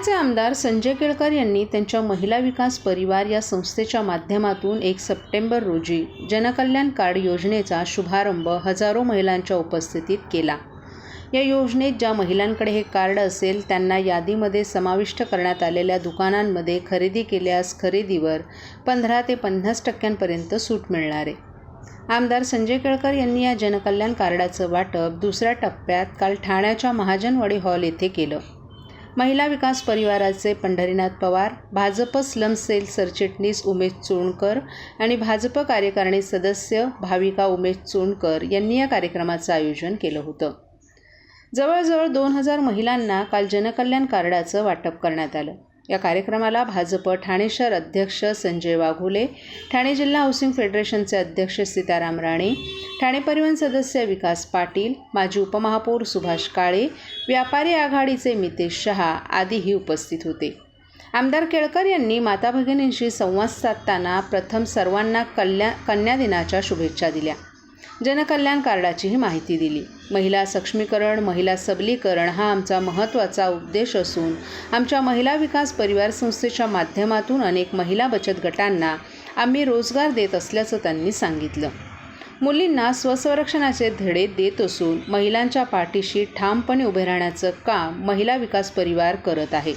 पुण्याचे आमदार संजय केळकर यांनी त्यांच्या महिला विकास परिवार या संस्थेच्या माध्यमातून एक सप्टेंबर रोजी जनकल्याण कार्ड योजनेचा शुभारंभ हजारो महिलांच्या उपस्थितीत केला. या योजनेत ज्या महिलांकडे हे कार्ड असेल त्यांना यादीमध्ये समाविष्ट करण्यात आलेल्या दुकानांमध्ये खरेदी केल्यास खरेदीवर पंधरा ते पन्नास टक्क्यांपर्यंत सूट मिळणार. आहे आमदार संजय केळकर यांनी या जनकल्याण कार्डाचं वाटप दुसऱ्या टप्प्यात काल ठाण्याच्या महाजनवाडी हॉल येथे केलं. महिला विकास परिवाराचे पंढरीनाथ पवार भाजप स्लम सेल सरचिटणीस उमेश चोणकर आणि भाजप कार्यकारिणी सदस्य भाविका उमेश चोणकर यांनी या कार्यक्रमाचं आयोजन केलं होतं. जवळजवळ दोन हजार महिलांना काल जनकल्याण कार्डाचं वाटप करण्यात आलं. या कार्यक्रमाला भाजप ठाणे शहर अध्यक्ष संजय वाघोले ठाणे जिल्हा हाऊसिंग फेडरेशनचे अध्यक्ष सीताराम राणे ठाणे परिवहन सदस्य विकास पाटील माजी उपमहापौर सुभाष काळे व्यापारी आघाडीचे मितेश शहा आदीही उपस्थित होते. आमदार केळकर यांनी माता भगिनींशी संवाद साधताना प्रथम सर्वांना कल्या कन्या दिनाच्या शुभेच्छा दिल्या. जनकल्याण कार्डाचीही माहिती दिली. महिला सक्षमीकरण महिला सबलीकरण हा आमचा महत्त्वाचा उद्देश असून आमच्या महिला विकास परिवार संस्थेच्या माध्यमातून अनेक महिला बचत गटांना आम्ही रोजगार देत असल्याचं त्यांनी सांगितलं. मुलींना स्वसंरक्षणाचे धडे देत असून महिलांच्या पाठीशी ठामपणे उभे राहण्याचं काम महिला विकास परिवार करत आहे.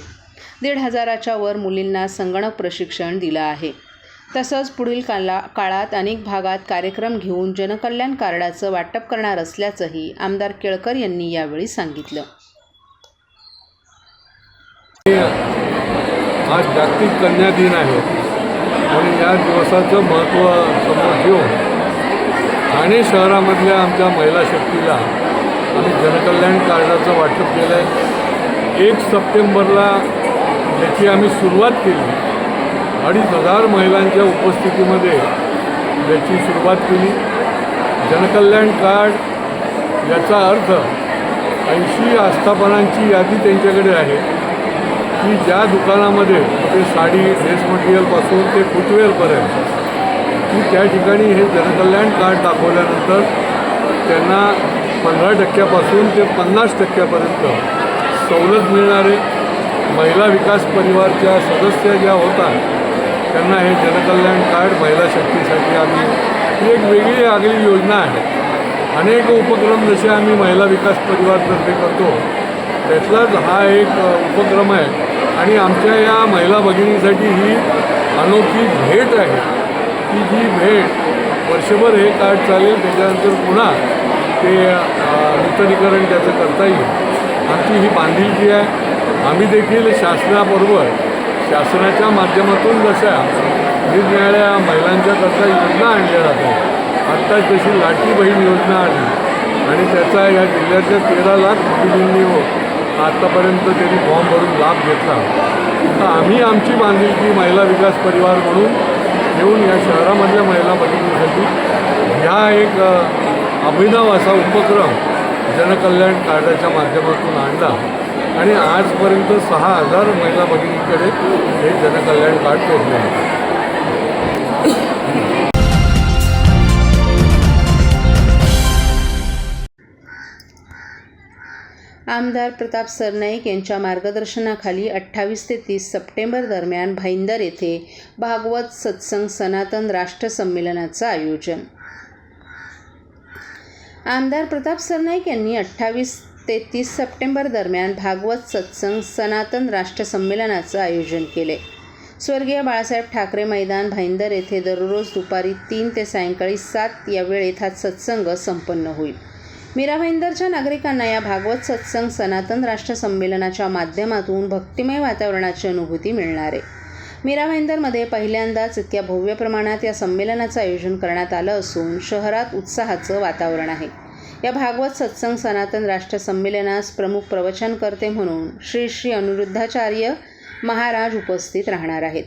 दीड हजाराच्या वर मुलींना संगणक प्रशिक्षण दिलं आहे. तसंच पुढील काला काळात अनेक भागात कार्यक्रम घेऊन जनकल्याण कार्डाचं वाटप करणार असल्याचंही आमदार केळकर यांनी यावेळी सांगितलं. आज जागतिक कन्या दिन आहे. आणि या दिवसाचं महत्त्व समोर घेऊन ठाणे शहरामधल्या आमच्या महिला शक्तीला आम्ही जनकल्याण कार्डाचं वाटप केलं आहे एक सप्टेंबरला याची आम्ही सुरुवात केली. अडीच हजार महिलांच्या उपस्थितीमध्ये याची सुरुवात केली. जनकल्याण कार्ड याचा अर्थ ऐंशी आस्थापनांची यादी त्यांच्याकडे आहे. की ज्या दुकानामध्ये ते साडी ड्रेस मटेरियलपासून ते फुटवेअरपर्यंत की त्या ठिकाणी हे जनकल्याण कार्ड दाखवल्यानंतर त्यांना पंधरा टक्क्यापासून ते पन्नास टक्क्यापर्यंत सवलत मिळणारे महिला विकास परिवारच्या सदस्य ज्या होता त्यांना हे जनकल्याण कार्ड महिला शक्तीसाठी आम्ही ही एक वेगळी आगळी योजना आहे. अनेक उपक्रम जसे आम्ही महिला विकास परिवारतर्फे करतो त्यातलाच हा एक उपक्रम आहे. आणि आमच्या या महिला भगिनीसाठी ही अनोखी भेट आहे. ती जी भेट वर्षभर हे कार्ड चालेल त्याच्यानंतर पुन्हा ते नूतनीकरण त्याचं करता येईल. आमची ही बांधिलकी आहे आम्ही देखील शासनाबरोबर शासनाच्या माध्यमातून जशा निरनिराळ्या महिलांच्याकरता योजना आणल्या जातात आत्ता जशी लाठी बहीण योजना आली आणि त्याचा या जिल्ह्याच्या तेरा लाख मुलींनी हो आत्तापर्यंत त्यांनी फॉर्म भरून लाभ घेतला. तर आम्ही आमची बांधिलकी महिला विकास परिवार म्हणून घेऊन या शहरामधल्या महिला भगिनीसाठी ह्या एक अभिनव असा उपक्रम जनकल्याण कार्डाच्या माध्यमातून आणला. आणि आजपर्यंत सहा हजार महिला भगिनींकडे हे जनकल्याण कार्ड पोहोचले आहे आमदार प्रताप सरनाईक यांच्या मार्गदर्शनाखाली अठ्ठावीस ते तीस सप्टेंबर दरम्यान भाईंदर येथे भागवत सत्संग सनातन राष्ट्र संमेलनाचं आयोजन. आमदार प्रताप सरनाईक यांनी अठ्ठावीस ते तीस सप्टेंबर दरम्यान भागवत सत्संग सनातन राष्ट्र संमेलनाचं आयोजन केले. स्वर्गीय बाळासाहेब ठाकरे मैदान भाईंदर येथे दररोज दुपारी तीन ते सायंकाळी सात या वेळेत हा सत्संग संपन्न होईल. मीरा भाईंदरच्या नागरिकांना या भागवत सत्संग सनातन राष्ट्र संमेलनाच्या माध्यमातून भक्तिमय वातावरणाची अनुभूती मिळणार. आहे मीरा भाईंदरमध्ये पहिल्यांदाच इतक्या भव्य प्रमाणात या संमेलनाचं आयोजन करण्यात आलं असून शहरात उत्साहाचं वातावरण आहे. या भागवत सत्संग सनातन राष्ट्र संमेलनास प्रमुख प्रवचनकर्ते म्हणून श्री श्री अनिरुद्धाचार्य महाराज उपस्थित राहणार आहेत.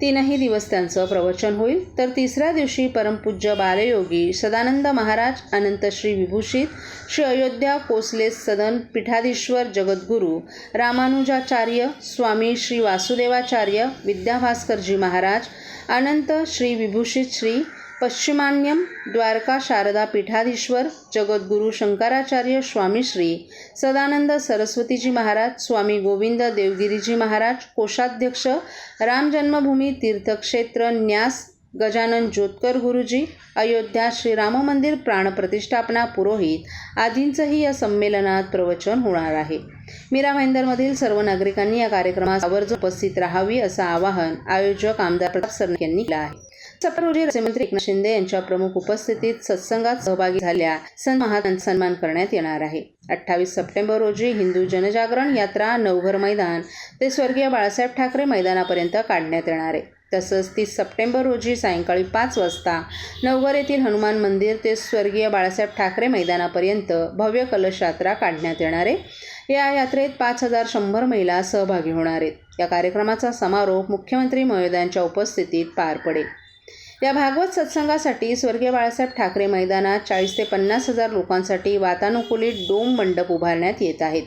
तीनही दिवस त्यांचं प्रवचन होईल. तर तिसऱ्या दिवशी परमपूज्य बालयोगी सदानंद महाराज अनंत श्री विभूषित श्री अयोध्या कोसले सदन पीठाधीश्वर जगद्गुरू रामानुजाचार्य स्वामी श्री वासुदेवाचार्य विद्याभास्करजी महाराज अनंत श्री विभूषित श्री पश्चिमान्यम द्वारका शारदा पीठाधीश्वर जगद्गुरू शंकराचार्य स्वामी श्री सदानंद सरस्वतीजी महाराज स्वामी गोविंद देवगिरीजी महाराज कोषाध्यक्ष राम जन्मभूमी तीर्थक्षेत्र न्यास गजानन जोतकर गुरुजी अयोध्या श्रीराम मंदिर प्राणप्रतिष्ठापना पुरोहित आदींचंही या संमेलनात प्रवचन होणार आहे. मीरा भाईंदरमधील सर्व नागरिकांनी या कार्यक्रमात आवर्जून उपस्थित राहावी असं आवाहन आयोजक आमदार प्रताप सरनाईक यांनी केलं आहे. सप्टेंबर रोजी राज्यमंत्री एकनाथ शिंदे यांच्या प्रमुख उपस्थितीत सत्संगात सहभागी झाल्या. संत महात्मांचा सन्मान करण्यात येणार आहे. अठ्ठावीस सप्टेंबर रोजी हिंदू जनजागरण यात्रा नवघर मैदान ते स्वर्गीय बाळासाहेब ठाकरे मैदानापर्यंत काढण्यात येणार आहे. तसंच तीस सप्टेंबर रोजी सायंकाळी पाच वाजता नवघर येथील हनुमान मंदिर ते स्वर्गीय बाळासाहेब ठाकरे मैदानापर्यंत भव्य कलश यात्रा काढण्यात येणार आहे. या यात्रेत पाच हजार शंभर महिला सहभागी होणार आहेत. या कार्यक्रमाचा समारोप मुख्यमंत्री महोदयांच्या उपस्थितीत पार पडेल. या भागवत सत्संगासाठी स्वर्गीय बाळासाहेब ठाकरे मैदानात चाळीस ते पन्नास हजार लोकांसाठी वातानुकूलित डोम मंडप उभारण्यात येत आहेत.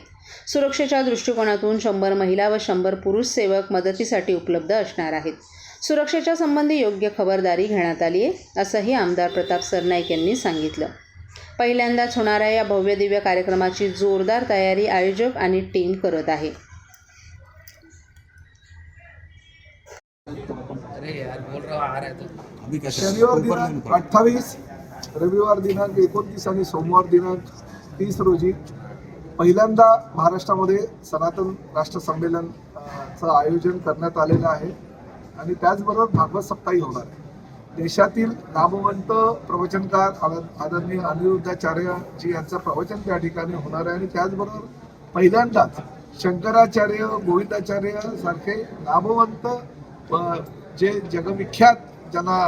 सुरक्षेच्या दृष्टिकोनातून शंभर महिला व शंभर पुरुष सेवक मदतीसाठी उपलब्ध असणार आहेत. सुरक्षेच्या संबंधी योग्य खबरदारी घेण्यात आली आहे असंही आमदार प्रताप सरनाईक यांनी सांगितलं. पहिल्यांदाच होणाऱ्या या भव्य दिव्य कार्यक्रमाची जोरदार तयारी आयोजक आणि टीम करत आहे. अरे यार बोल रहा आ रहा है तो. शनिवार दिनांक। अठ्ठावीस रविवार दिनांक एकोणतीस आणि सोमवार दिनांक तीस रोजी पहिल्यांदा महाराष्ट्रामध्ये सनातन राष्ट्र संमेलन अ, चं आयोजन करण्यात आलेलं आहे. आणि त्याचबरोबर भागवत सप्ताही होणार आहे. देशातील नामवंत प्रवचनकार आद- आदरणीय अनिरुद्धाचार्य जी यांचं प्रवचन त्या ठिकाणी होणार आहे. आणि त्याचबरोबर पहिल्यांदाच शंकराचार्य गोविंदाचार्य सारखे नामवंत जे जगविख्यात ज्यांना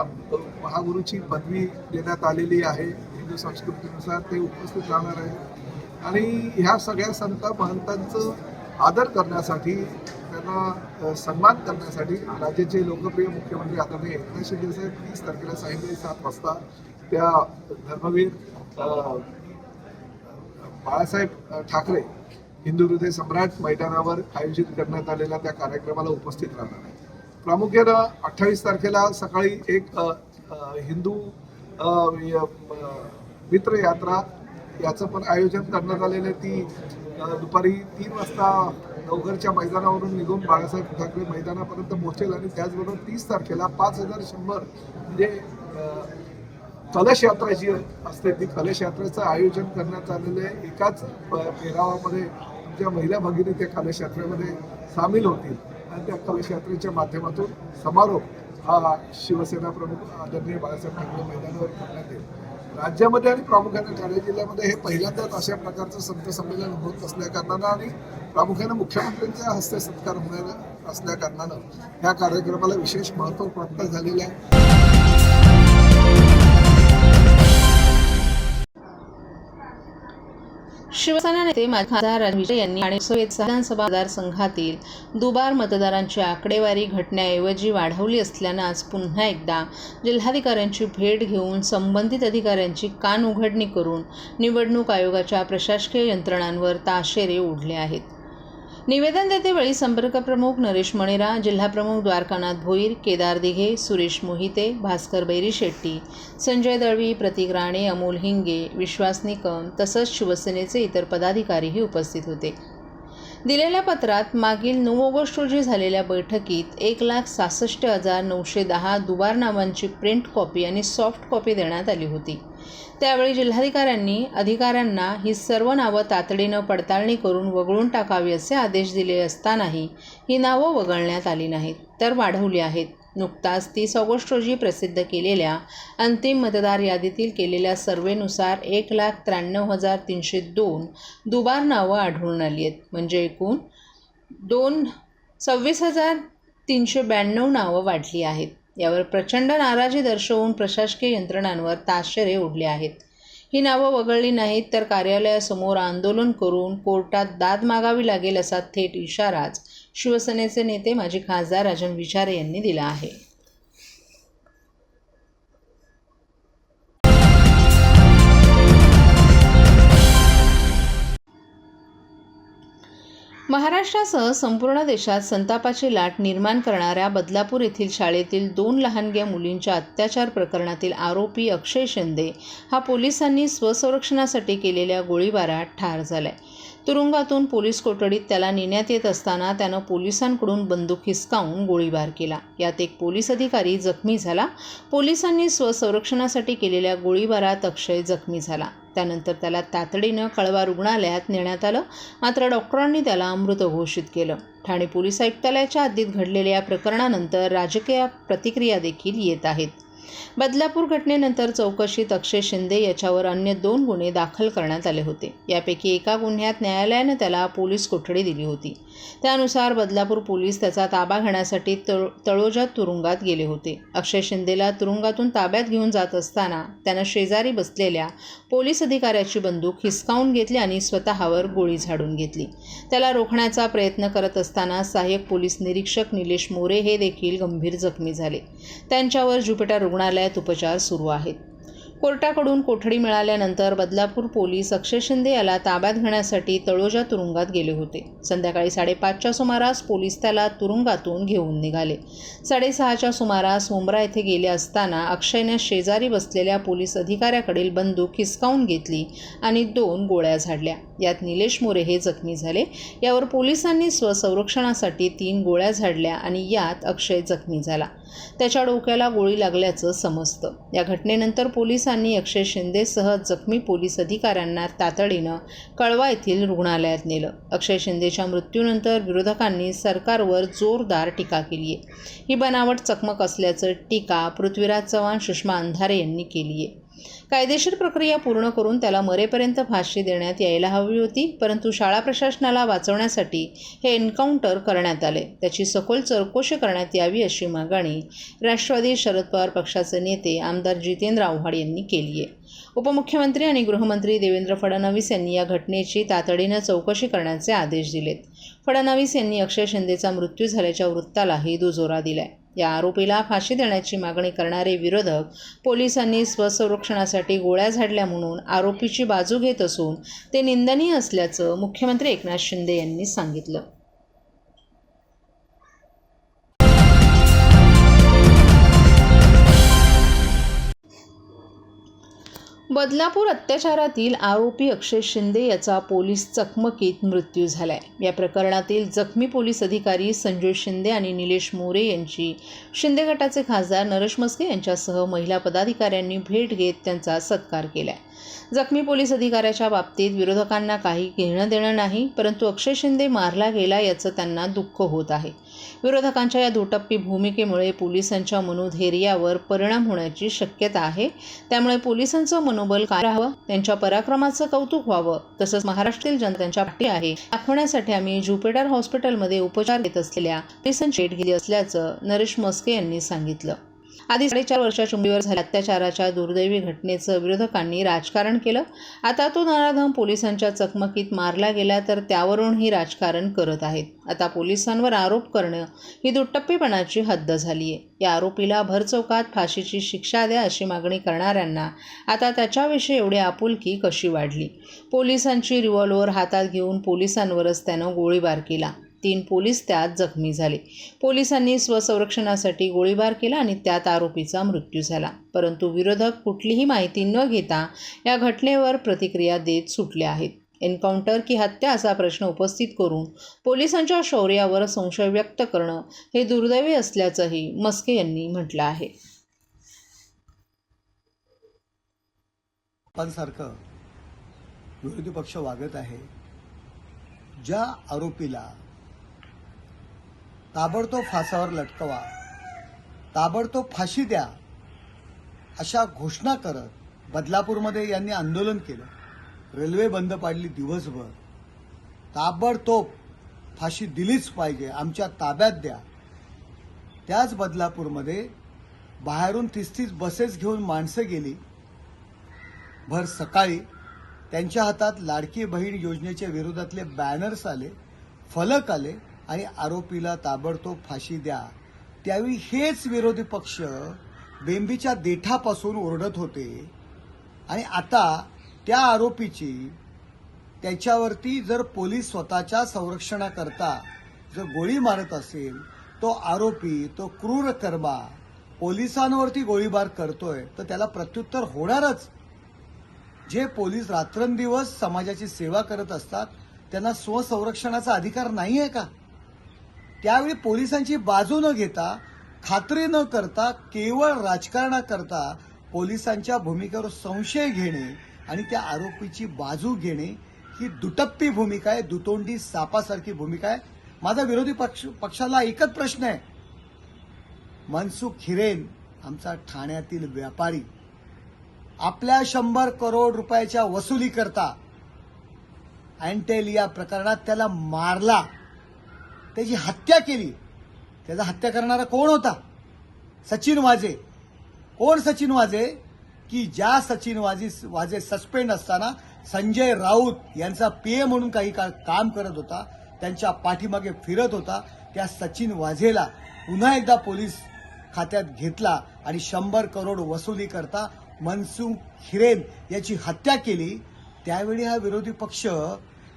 महागुरूची पदवी देण्यात आलेली आहे हिंदू संस्कृतीनुसार ते उपस्थित राहणार आहे आणि ह्या सगळ्या संत महंतांचं आदर करण्यासाठी त्यांना सन्मान करण्यासाठी राज्याचे लोकप्रिय मुख्यमंत्री आदरणीय एकनाथ शिंदे साहेब तीस तारखेला सायंकाळी सात वाजता त्या धर्मवीर बाळासाहेब ठाकरे हिंदू हृदय सम्राट मैदानावर आयोजित करण्यात आलेल्या त्या कार्यक्रमाला उपस्थित राहणार आहे प्रामुख्यानं अठ्ठावीस तारखेला सकाळी एक हिंदू य- मित्र यात्रा याचं पण आयोजन करण्यात आलेलं आहे. ती दुपारी तीन वाजता नवघरच्या मैदानावरून निघून बाळासाहेब ठाकरे मैदानापर्यंत पोहोचेल आणि त्याचबरोबर तीस तारखेला पाच हजार शंभर म्हणजे कलशयात्रा कलश यात्रा जी असते ती कलश यात्रेचं आयोजन करण्यात आलेलं आहे. एकाच प- आमच्या महिला भगिनी त्या कलश यात्रेमध्ये सामील होतील. त्या कलश यात्रेच्या माध्यमातून समारोप हा शिवसेना प्रमुख आदरणीय बाळासाहेब ठाकरे मैदानावर करण्यात येईल. राज्यामध्ये आणि प्रामुख्याने ठाणे जिल्ह्यामध्ये हे पहिल्यांदाच अशा प्रकारचं संत संमेलन होत असल्याकारणानं आणि प्रामुख्याने मुख्यमंत्र्यांच्या हस्ते सत्कार होणार असल्याकारणानं या ह्या कार्यक्रमाला विशेष महत्त्व प्राप्त झालेलं आहे. शिवसेना नेते खासदार विजय यांनी आणि विधानसभा मतदारसंघातील दुबार मतदारांची आकडेवारी घटण्याऐवजी वाढवली असल्यानं आज पुन्हा एकदा जिल्हाधिकाऱ्यांची भेट घेऊन संबंधित अधिकाऱ्यांची कान उघडणी करून निवडणूक आयोगाच्या प्रशासकीय यंत्रणांवर ताशेरे ओढले आहेत. निवेदन देतेवेळी संपर्क प्रमुख नरेश मणेरा जिल्हाप्रमुख द्वारकानाथ भोईर केदार दिघे सुरेश मोहिते भास्कर बैरी शेट्टी संजय दळवी प्रतीक राणे अमोल हिंगे विश्वास निकम तसंच शिवसेनेचे इतर पदाधिकारीही उपस्थित होते. दिलेल्या पत्रात मागील नऊ ऑगस्ट रोजी झालेल्या बैठकीत एक लाख सहासष्ट हजार नऊशे दहा दुबार नावांची प्रिंट कॉपी आणि सॉफ्ट कॉपी देण्यात आली होती. त्यावेळी जिल्हाधिकाऱ्यांनी अधिकाऱ्यांना ही सर्व नावं तातडीनं पडताळणी करून वगळून टाकावी असे आदेश दिले असतानाही ही नावं वगळण्यात आली नाहीत तर वाढवली आहेत. नुकताच तीस ऑगस्ट रोजी प्रसिद्ध केलेल्या अंतिम मतदार यादीतील केलेल्या सर्वेनुसार एक लाख त्र्याण्णव हजार तीनशे दोन दुबार नावं आढळून आली आहेत. म्हणजे एकूण दोन सव्वीस हजार तीनशे ब्याण्णव नावं वाढली आहेत. यावर प्रचंड नाराजी दर्शवून प्रशासकीय यंत्रणांवर ताशेरे ओढले आहेत. ही नावं वगळली नाहीत तर कार्यालयासमोर आंदोलन करून कोर्टात दाद मागावी लागेल असा थेट इशाराच शिवसेनेचे नेते माजी खासदार राजन विचारे यांनी दिला आहे. महाराष्ट्रासह संपूर्ण देशात संतापाची लाट निर्माण करणाऱ्या बदलापूर येथील शाळेतील दोन लहानग्या मुलींच्या अत्याचार प्रकरणातील आरोपी अक्षय शिंदे हा पोलिसांनी स्वसंरक्षणासाठी केलेल्या गोळीबारात ठार झालाय. तुरुंगातून पोलीस कोठडीत त्याला नेण्यात येत असताना त्यानं पोलिसांकडून बंदूक हिसकावून गोळीबार केला. यात एक पोलीस अधिकारी जखमी झाला. पोलिसांनी स्वसंरक्षणासाठी केलेल्या गोळीबारात अक्षय जखमी झाला. त्यानंतर त्याला तातडीनं कळवा रुग्णालयात नेण्यात आलं. मात्र डॉक्टरांनी त्याला मृत घोषित केलं. ठाणे पोलीस आयुक्तालयाच्या हद्दीत घडलेल्या या प्रकरणानंतर राजकीय प्रतिक्रिया देखील येत आहेत. बदलापूर घटनेनंतर चौकशीत अक्षय शिंदे याच्यावर अन्य दोन गुन्हे दाखल करण्यात आले होते. यापैकी एका गुन्ह्यात न्यायालयानं त्याला पोलीस कोठडी दिली होती. त्यानुसार बदलापूर पोलीस त्याचा ताबा घेण्यासाठी तळ तळोजा तुरुंगात गेले होते. अक्षय शिंदेला तुरुंगातून ताब्यात घेऊन जात असताना त्यानं शेजारी बसलेल्या पोलीस अधिकाऱ्याची बंदूक हिसकावून घेतली आणि स्वतःवर गोळी झाडून घेतली. त्याला रोखण्याचा प्रयत्न करत असताना सहाय्यक पोलीस निरीक्षक निलेश मोरे हे देखील गंभीर जखमी झाले. त्यांच्यावर ज्युपिटर रुग्णालयात उपचार सुरू आहेत. कोर्टाकडून कोठडी मिळाल्यानंतर बदलापूर पोलीस अक्षय शिंदे याला ताब्यात घेण्यासाठी तळोजा तुरुंगात गेले होते. संध्याकाळी साडेपाचच्या सुमारास पोलीस त्याला तुरुंगातून घेऊन निघाले. साडेसहाच्या सुमारास मुंब्रा येथे गेले असताना अक्षयने शेजारी बसलेल्या पोलीस अधिकाऱ्याकडील बंदूक हिसकावून घेतली आणि दोन गोळ्या झाडल्या. यात निलेश मोरे हे जखमी झाले. यावर पोलिसांनी स्वसंरक्षणासाठी तीन गोळ्या झाडल्या आणि यात अक्षय जखमी झाला. त्याच्या डोक्याला गोळी लागल्याचं समजतं. या घटनेनंतर पोलिसांनी अक्षय शिंदेसह जखमी पोलीस अधिकाऱ्यांना तातडीनं कळवा येथील रुग्णालयात नेलं. अक्षय शिंदेच्या मृत्यूनंतर विरोधकांनी सरकारवर जोरदार टीका केली आहे. ही बनावट चकमक असल्याचं टीका पृथ्वीराज चव्हाण सुषमा अंधारे यांनी केली आहे. कायदेशीर प्रक्रिया पूर्ण करून त्याला मरेपर्यंत फाशी देण्यात यायला हवी होती परंतु शाळा प्रशासनाला वाचवण्यासाठी हे एन्काउंटर करण्यात आले. त्याची सखोल चौकशी करण्यात यावी अशी मागणी राष्ट्रवादी शरद पवार पक्षाचे नेते आमदार जितेंद्र आव्हाड यांनी केली आहे. उपमुख्यमंत्री आणि गृहमंत्री देवेंद्र फडणवीस यांनी या घटनेची तातडीनं चौकशी करण्याचे आदेश दिलेत. फडणवीस यांनी अक्षय शिंदेचा मृत्यू झाल्याच्या वृत्तालाही दुजोरा दिलाय. या आरोपीला फाशी देण्याची मागणी करणारे विरोधक पोलिसांनी स्वसंरक्षणासाठी गोळ्या झाडल्या म्हणून आरोपीची बाजू घेत असून ते निंदनीय असल्याचं मुख्यमंत्री एकनाथ शिंदे यांनी सांगितलं. बदलापूर अत्याचारातील आरोपी अक्षय शिंदे याचा पोलीस चकमकीत मृत्यू झालाय. या प्रकरणातील जखमी पोलीस अधिकारी संजय शिंदे आणि निलेश मोरे यांची शिंदे गटाचे खासदार नरेश मस्के यांच्यासह महिला पदाधिकाऱ्यांनी भेट घेत त्यांचा सत्कार केलाय. जखमी पोलीस अधिकाऱ्याच्या बाबतीत विरोधकांना काही घेणं देणं नाही परंतु अक्षय शिंदे मारला गेला याचं त्यांना दुःख होत आहे. विरोधकांच्या या दुटप्पी भूमिकेमुळे पोलिसांच्या मनोधैर्यावर परिणाम होण्याची शक्यता आहे. त्यामुळे पोलिसांचं मनोबल काय राहावं? त्यांच्या पराक्रमाचं कौतुक व्हावं तसंच महाराष्ट्रातील जनतांच्या पाठी आहे. दाखवण्यासाठी आम्ही ज्युपिटर हॉस्पिटलमध्ये उपचार घेत असलेल्या पोलिसांची भेट घेतली असल्याचं नरेश मस्के यांनी सांगितलं. आधी साडेचार वर्षाच्या चुंबीवर झाल्या. अत्याचाराच्या दुर्दैवी घटनेचं विरोधकांनी राजकारण केलं. आता तो नराधम पोलिसांच्या चकमकीत मारला गेला तर त्यावरूनही राजकारण करत आहेत. आता पोलिसांवर आरोप करणं ही दुट्टप्पीपणाची हद्द झाली आहे या आरोपीला भरचौकात फाशीची शिक्षा द्या अशी मागणी करणाऱ्यांना आता त्याच्याविषयी एवढी आपुलकी कशी वाढली? पोलिसांची रिव्हॉल्वर हातात घेऊन पोलिसांवरच त्यानं गोळीबार केला. तीन पोलीस त्यात जखमी झाले. पोलिसांनी स्वसंरक्षणासाठी गोळीबार केला आणि त्यात आरोपीचा मृत्यू झाला. परंतु विरोधक कुठलीही माहिती न घेता या घटनेवर प्रतिक्रिया देत सुटले आहेत. एन्काउंटर की हत्या असा प्रश्न उपस्थित करून पोलिसांच्या शौर्यावर संशय व्यक्त करणं हे दुर्दैवी असल्याचंही मस्के यांनी म्हटलं आहे. विरोधी पक्ष वागत आहे. ज्या आरोपीला ताबडतोब फासावर लटकवा. ताबडतोब फाशी द्या. अशा घोषणा करत बदलापूरमध्ये यांनी आंदोलन केलं. रेल्वे बंद पाडली दिवसभर. ताबडतोब फाशी दिलीच पाहिजे आमच्या ताब्यात द्या. त्याच बदलापूरमध्ये बाहेरून तीस तीस बसेस घेऊन माणसं गेली. भर सकाळी त्यांच्या हातात लाडकी बहीण योजनेच्या विरोधातले बॅनर्स आले फलक आले आणि आरोपीला ताबडतोब फाशी द्या. त्यावेळी हेच विरोधी पक्ष बेंबीच्या देठापासून ओरडत होते. आणि आता त्या आरोपीची त्याच्यावरती जर पोलीस स्वतःच्या संरक्षणाकरता जर गोळी मारत असेल तो आरोपी तो क्रूर कर्मा पोलिसांवरती गोळीबार करतोय तर त्याला प्रत्युत्तर होणारच. जे पोलीस रात्रंदिवस समाजाची सेवा करत असतात त्यांना स्वसंरक्षणाचा अधिकार नाही आहे का? त्यावेळी पोलिसांची बाजू न घेता खात्री न करता केवळ राजकारणाकरता पोलिसांच्या भूमिकेवर संशय घेणे आणि त्या आरोपीची बाजू घेणे ही दुटप्पी भूमिका आहे दुतोंडी सापासारखी भूमिका आहे. माझा विरोधी पक्ष पक्षाला एकच प्रश्न आहे. मनसुख हिरेन आमचा ठाण्यातील व्यापारी आपल्या शंभर करोड रुपयाच्या वसुली करता अँटेलिया प्रकरणात त्याला मारला. त्याची हत्या केली. त्याचा हत्या करणारा कोण होता? सचिन वाजे. कोण सचिन वाजे? की ज्या सचिन वाजे वाजे सस्पेंड असताना संजय राऊत यांचा पीए म्हणून काही का काम करत होता त्यांच्या पाठीमागे फिरत होता त्या सचिन वाझेला पुन्हा एकदा पोलीस खात्यात घेतला आणि शंभर करोड वसुली करता मनसुख हिरेन याची हत्या केली. त्यावेळी हा विरोधी पक्ष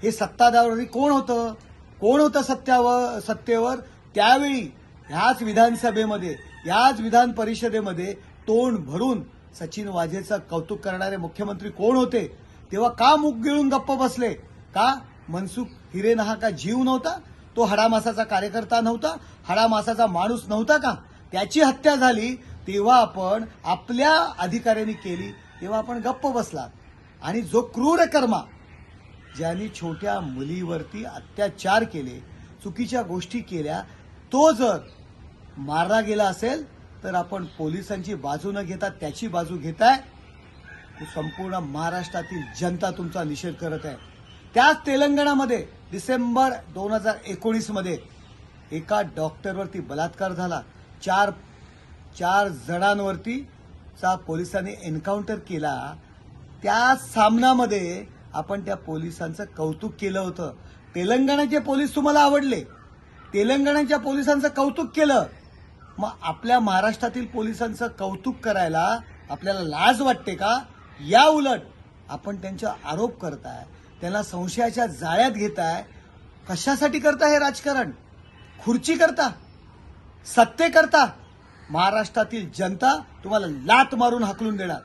हे सत्ताधारी कोण होतं? कोण होतं सत्यावर सत्तेवर? त्यावेळी ह्याच विधानसभेमध्ये ह्याच विधान परिषदेमध्ये तोंड भरून सचिन वाझेचं कौतुक करणारे मुख्यमंत्री कोण होते? तेव्हा का मुख गिळून गप्प बसले? का? मनसुख हिरेन हा का जीव नव्हता? तो हाडामासाचा कार्यकर्ता नव्हता? हाडामासाचा माणूस नव्हता का? त्याची हत्या झाली तेव्हा आपण आपल्या अधिकाऱ्यांनी केली तेव्हा आपण गप्प बसला आणि जो क्रूर कर्मा ज्यांनी छोट्या मुलीवरती अत्याचार केले चुकीच्या गोष्टी केल्या तो जर मारला गेला असेल तर आपण पोलिसांची बाजू न घेता त्याची बाजू घेताय. संपूर्ण महाराष्ट्रातील जनता तुमचा निषेध करत आहे. त्याच तेलंगणामध्ये डिसेंबर दोन हजार एकोणीसमध्ये एका डॉक्टरवरती बलात्कार झाला. चार चार जणांवरती चा पोलिसांनी एन्काउंटर केला. त्या सामनामध्ये आपण त्या पोलिसांचं कौतुक केलं होतं. तेलंगणाचे पोलीस तुम्हाला आवडले. तेलंगणाच्या पोलिसांचं कौतुक केलं. मग आपल्या महाराष्ट्रातील पोलिसांचं कौतुक करायला आपल्याला लाज वाटते का? या उलट आपण त्यांचा आरोप करताय. त्यांना संशयाच्या जाळ्यात घेताय. कशासाठी करता हे राजकारण? खुर्ची करता? सत्ते करता? महाराष्ट्रातील जनता तुम्हाला लात मारून हाकलून देणार.